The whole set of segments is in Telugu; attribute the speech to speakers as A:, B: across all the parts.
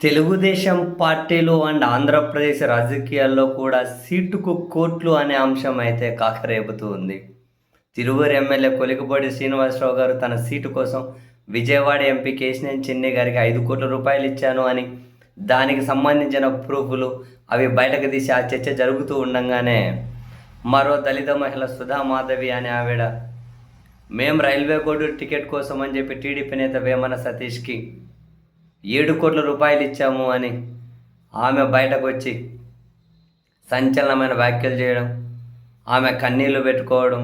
A: తెలుగుదేశం పార్టీలు అండ్ ఆంధ్రప్రదేశ్ రాజకీయాల్లో కూడా సీటుకు కోట్లు అనే అంశం అయితే కాకరేపుతూ ఉంది. తిరువురు ఎమ్మెల్యే కొలికపూడి శ్రీనివాసరావు గారు తన సీటు కోసం విజయవాడ ఎంపీ కేశినేని చిన్ని గారికి ఐదు కోట్ల రూపాయలు ఇచ్చాను అని దానికి సంబంధించిన ప్రూఫ్లు అవి బయటకు తీసి ఆ చర్చ జరుగుతూ ఉండగానే మరో దళిత మహిళ సుధా మాధవి అనే ఆవిడ మేము రైల్వే కోడ్ టికెట్ కోసం అని చెప్పి టీడీపీ నేత వేమన సతీష్కి ఏడు కోట్ల రూపాయలు ఇచ్చాము అని ఆమె బయటకు వచ్చి సంచలనమైన వ్యాఖ్యలు చేయడం ఆమె కన్నీళ్ళు పెట్టుకోవడం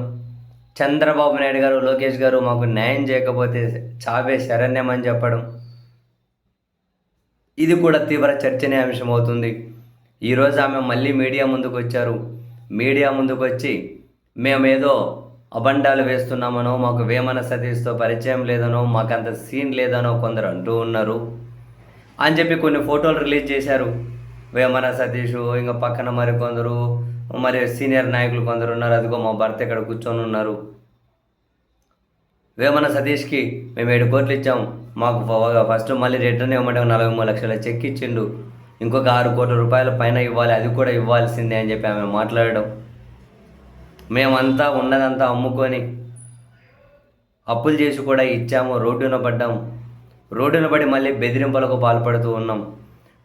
A: చంద్రబాబు నాయుడు గారు లోకేష్ గారు మాకు న్యాయం చేయకపోతే చావే శరణ్యం అని చెప్పడం ఇది కూడా తీవ్ర చర్చనీయాంశం అవుతుంది. ఈరోజు ఆమె మళ్ళీ మీడియా ముందుకు వచ్చారు. మీడియా ముందుకు వచ్చి మేమేదో అబండాలు వేస్తున్నామనో మాకు వేమన సతీష్తో పరిచయం లేదనో మాకు అంత సీన్ లేదనో కొందరు అంటూ ఉన్నారు. అని చెప్పి కొన్ని ఫోటోలు రిలీజ్ చేశారు. వేమన సతీష్ ఇంకా పక్కన మరి కొందరు మరి సీనియర్ నాయకులు కొందరు ఉన్నారు. అదిగో మా భర్త ఇక్కడ కూర్చొని ఉన్నారు. వేమన సతీష్కి మేము ఏడు కోట్లు ఇచ్చాం. మాకు ఫస్ట్ మళ్ళీ రిటర్న్ ఇవ్వమంటే నలభై మూడు లక్షల చెక్ ఇచ్చిండు. ఇంకొక ఆరు కోట్ల రూపాయల పైన ఇవ్వాలి అది కూడా ఇవ్వాల్సిందే అని చెప్పి ఆమె మాట్లాడడం. మేమంతా ఉన్నదంతా అమ్ముకొని అప్పులు చేసి కూడా ఇచ్చాము రోడ్డున పడ్డాము. రోడ్డున పడి మళ్ళీ బెదిరింపులకు పాల్పడుతూ ఉన్నాం.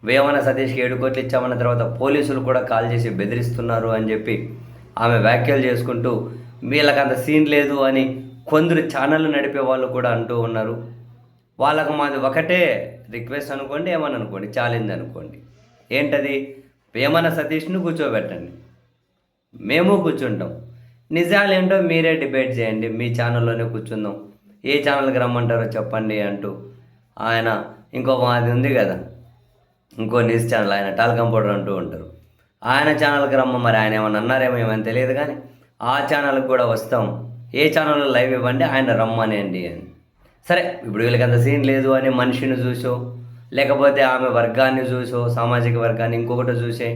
A: వేమన సతీష్కి ఏడు కోట్లు ఇచ్చామన్న తర్వాత పోలీసులు కూడా కాల్ చేసి బెదిరిస్తున్నారు అని చెప్పి ఆమె వ్యాఖ్యలు చేసుకుంటూ వీళ్ళకి అంత సీన్ లేదు అని కొందరు ఛానళ్ళు నడిపే వాళ్ళు కూడా అంటూ ఉన్నారు. వాళ్ళకు మాది ఒకటే రిక్వెస్ట్ అనుకోండి ఏమని అనుకోండి ఛాలెంజ్ అనుకోండి. ఏంటది? వేమన సతీష్ను కూర్చోబెట్టండి. మేము కూర్చుంటాం. నిజాలు ఏంటో మీరే డిబేట్ చేయండి. మీ ఛానల్లోనే కూర్చుందాం. ఏ ఛానల్కి రమ్మంటారో చెప్పండి అంటూ ఆయన ఇంకో మాది ఉంది కదా. ఇంకో న్యూస్ ఛానల్ ఆయన టాల్ కంపౌండర్ అంటూ ఉంటారు. ఆయన ఛానల్కి రమ్మ మరి ఆయన ఏమన్నా అన్నారేమో ఏమని తెలియదు కానీ ఆ ఛానల్కి కూడా వస్తాం. ఏ ఛానల్లో లైవ్ ఇవ్వండి ఆయన రమ్మనేయండి అని. సరే ఇప్పుడు వీళ్ళకి అంత సీన్ లేదు అని మనిషిని చూసో లేకపోతే ఆమె వర్గాన్ని చూసో సామాజిక వర్గాన్ని ఇంకొకటి చూసే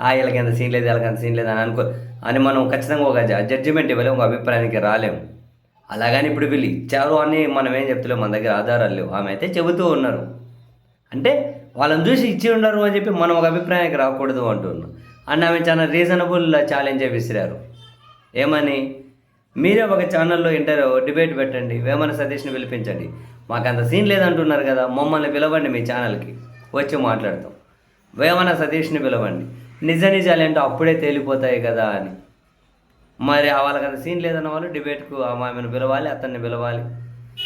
A: ఆ వీళ్ళకి అంత సీన్ లేదు వీళ్ళకి అంత సీన్ లేదు అని అనుకో అని మనం ఖచ్చితంగా ఒక జడ్జిమెంట్ ఇవ్వలేము ఒక అభిప్రాయానికి రాలేము అలాగని ఇప్పుడు వీళ్ళు ఇచ్చారు అని మనం ఏం చెప్తలేము మన దగ్గర ఆధారాలు లేవు. ఆమె అయితే చెబుతూ ఉన్నారు. అంటే వాళ్ళని చూసి ఇచ్చి ఉండరు అని చెప్పి మనం ఒక అభిప్రాయానికి రాకూడదు అంటున్నాం అండ్ ఆమె చాలా రీజనబుల్ ఛాలెంజ్ విసిరారు. ఏమని? మీరే ఒక ఛానల్లో ఇంటర్ డిబేట్ పెట్టండి. వేమన సతీష్ని పిలిపించండి. మాకు అంత సీన్ లేదంటున్నారు కదా మమ్మల్ని పిలవండి మీ ఛానల్కి వచ్చి మాట్లాడతాం. వేమన సతీష్ని పిలవండి. నిజ నిజాలు ఏంటో అప్పుడే తేలిపోతాయి కదా అని. మరి ఆ వాళ్ళకి అంత సీన్ లేదన్న వాళ్ళు డిబేట్కు ఆమెను పిలవాలి అతన్ని పిలవాలి.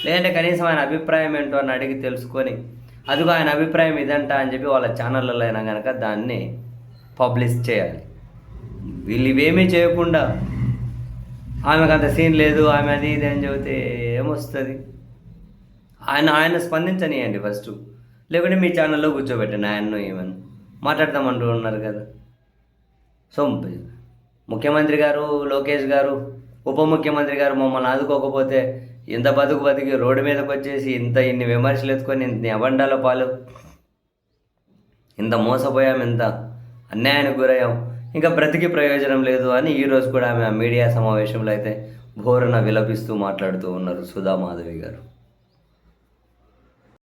A: లేదంటే కనీసం ఆయన అభిప్రాయం ఏంటో అని అడిగి తెలుసుకొని అదిగో ఆయన అభిప్రాయం ఇదంట అని చెప్పి వాళ్ళ ఛానళ్ళలో అయినా కనుక దాన్ని పబ్లిష్ చేయాలి. వీళ్ళు ఇవేమీ చేయకుండా ఆమెకు అంత సీన్ లేదు ఆమె అది ఇది అని చెబితే ఏమొస్తుంది? ఆయన ఆయన స్పందించనియండి ఫస్ట్. లేకుంటే మీ ఛానల్లో కూర్చోబెట్టండి ఆయన్ను ఏమని. మాట్లాడదామంటూ ఉన్నారు కదా. సో ముఖ్యమంత్రి గారు లోకేష్ గారు ఉప ముఖ్యమంత్రి గారు మమ్మల్ని ఆదుకోకపోతే ఇంత బతుకు బతికి రోడ్డు మీదకి వచ్చేసి ఇంత ఇన్ని విమర్శలు ఎత్తుకొని ఇన్ని అబండాల పాలు ఇంత మోసపోయాం ఇంత అన్యాయానికి గురయ్యాం ఇంకా బ్రతికి ప్రయోజనం లేదు అని ఈరోజు కూడా ఆమె ఆ మీడియా సమావేశంలో అయితే ఘోరణ విలపిస్తూ మాట్లాడుతూ ఉన్నారు సుధా మాధవి గారు.